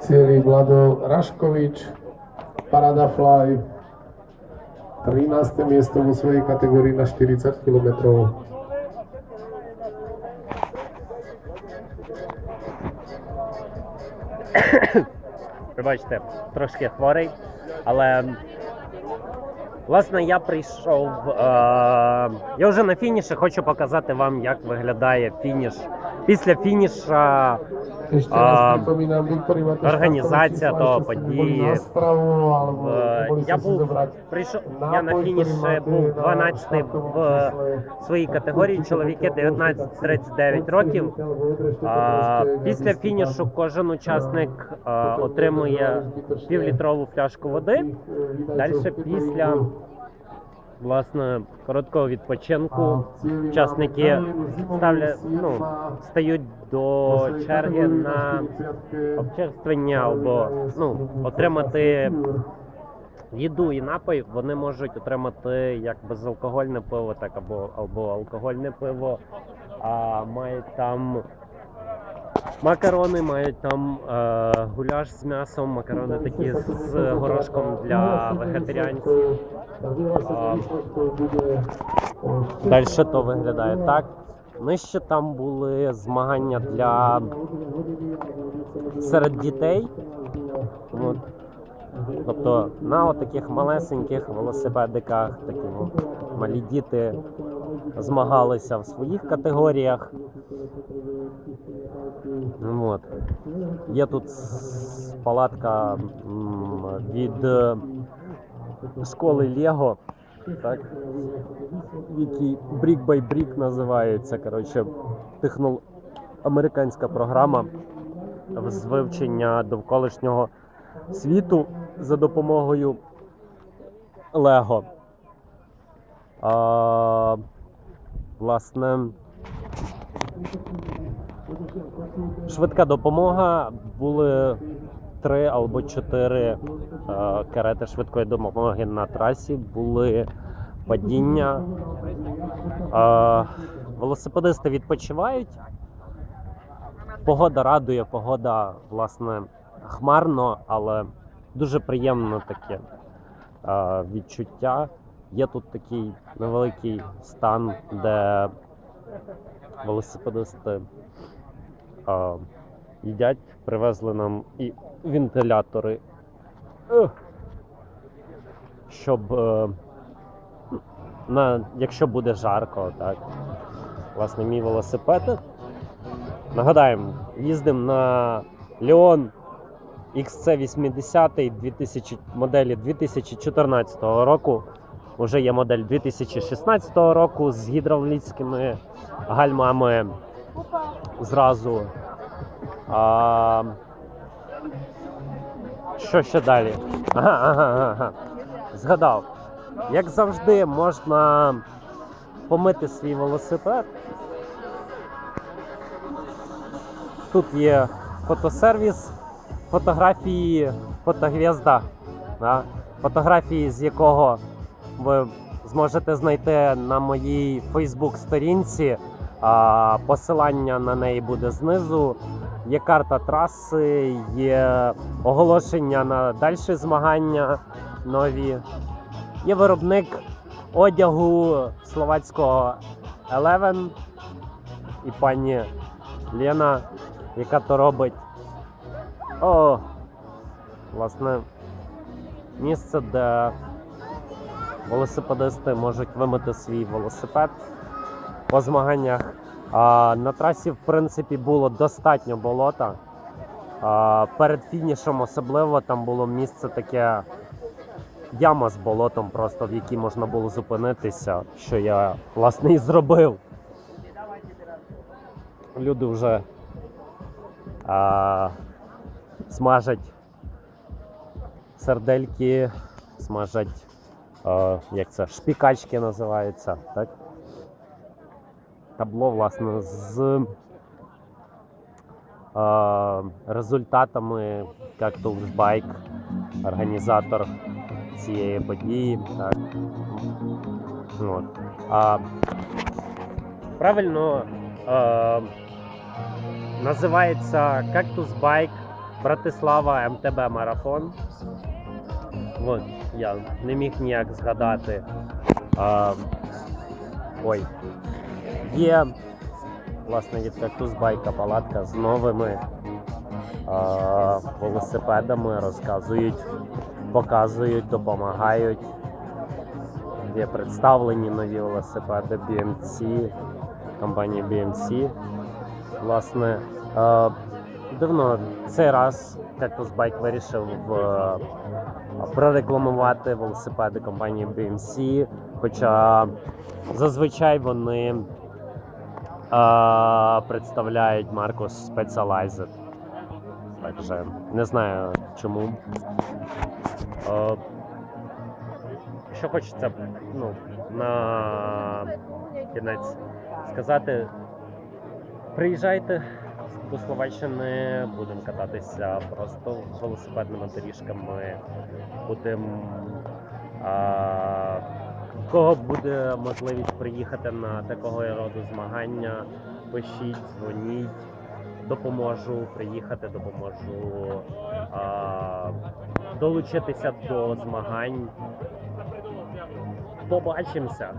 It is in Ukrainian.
Cieli Vlado Raškovič, Parada Fly, 13. miesto vo svojej kategórii na 40 km. Пробачте, трошки хворий, але власне я прийшов. Е, я вже на фініші хочу показати вам, як виглядає фініш. Після фініша boli na stravu, alebo Е, Я був прийшов. Я на фініші був на 12 štartovom в čísle. своїй категорії. Чоловіки 19-39 років. А, після фінішу кожен учасник а, отримує півлітрову пляшку води. Дальше після власне короткого відпочинку учасники ставлять, ну, стають до черги на обчерствення або ну, отримати їду і напій. Вони можуть отримати як безалкогольне пиво, так або, або алкогольне пиво. А мають там макарони, мають там е, гуляш з м'ясом, макарони такі з горошком для вегетаріанців. Далі то виглядає так. Нижче там були змагання для серед дітей. От. Тобто на таких малесеньких велосипедиках такі ну, малі діти змагалися в своїх категоріях. От. Є тут палатка від школи Лего, так? який Brick by Brick називається. Коротше, технол... американська програма з вивчення довколишнього світу за допомогою Лего. А, власне, швидка допомога були три або чотири е, карети швидкої допомоги на трасі, були падіння. Е, велосипедисти відпочивають. Погода радує, погода, власне, хмарно, але дуже приємно таке е, відчуття. Є тут такий невеликий стан, де велосипедисти їдять, привезли нам і вентилятори, щоб е, на, якщо буде жарко, так. Власне, мій велосипед. Нагадаємо, їздимо на Leon XC80 2000, моделі 2014 року. Уже є модель 2016 року з гідравлічними гальмами зразу. А, що ще далі? Згадав. Як завжди, можна помити свій велосипед. Тут є фотосервіс, фотографії фотогвізда, да? фотографії, з якого ви зможете знайти на моїй Фейсбук-сторінці. А, посилання на неї буде знизу. Є карта траси, є оголошення на дальші змагання нові. Є виробник одягу словацького Eleven і пані Лена, яка то робить. О, власне, місце, де велосипедисти можуть вимити свій велосипед по змаганнях. А, на трасі, в принципі, було достатньо болота. А, перед фінішем особливо там було місце таке яма з болотом, просто в якій можна було зупинитися, що я власне і зробив. Люди вже а, смажать сердельки, смажать, а, як це, шпікачки називаються, так? Табло, власне, з а, результатами Cactus Bike, організатор цієї події. Так. От. А, правильно а, Називається Cactus Bike Братислава МТБ Марафон. От, я не міг ніяк згадати. А, ой. Є власне від Cactus Bike палатка з новими а, велосипедами, розказують, показують, допомагають. Є представлені нові велосипеди BMC, компанії BMC. Власне, е, дивно, цей раз Cactus Bike вирішив прорекламувати велосипеди компанії BMC, хоча зазвичай вони представляють марку Specialized. Так що не знаю чому. Е, що хочеться ну, на кінець сказати. Приїжджайте до Словаччини, будемо кататися просто велосипедними доріжками. Будемо. А, кого буде можливість приїхати на такого роду змагання, пишіть, дзвоніть, допоможу приїхати, допоможу а, долучитися до змагань. Побачимося!